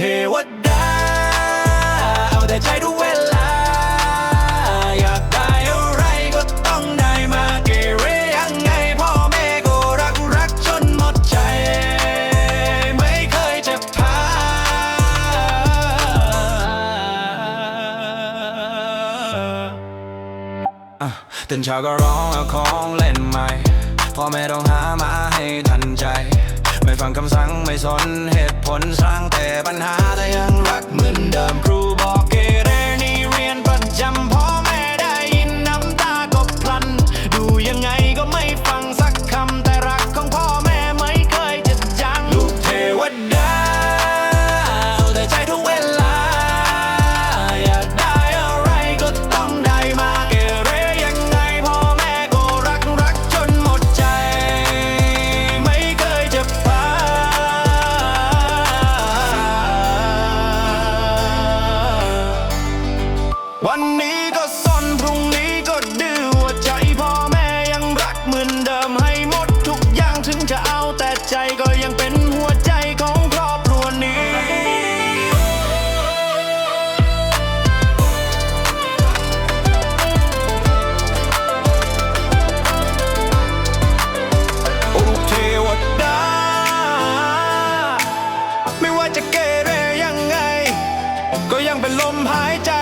เทวดา เอาแต่ใจทุกเวลา อยากได้อะไรก็ต้องได้มาเกเรยังไงพ่อแม่ก็รักรักจนหมดใจ ไม่เคยจะพานตื่นเช้าก็ร้องเอาของเล่นใหม่พ่อแม่ต้องหามา ฟังคำสั่งไม่สนเหตุผลสร้างแต่ปัญหาแต่ยังรักเหมือนเดิ ใจก็ยังเป็นหัวใจของครอบครัวนี้ โอ้ไม่ว่าจะเกเรยังไง ก็ยังเป็นลมหายใจ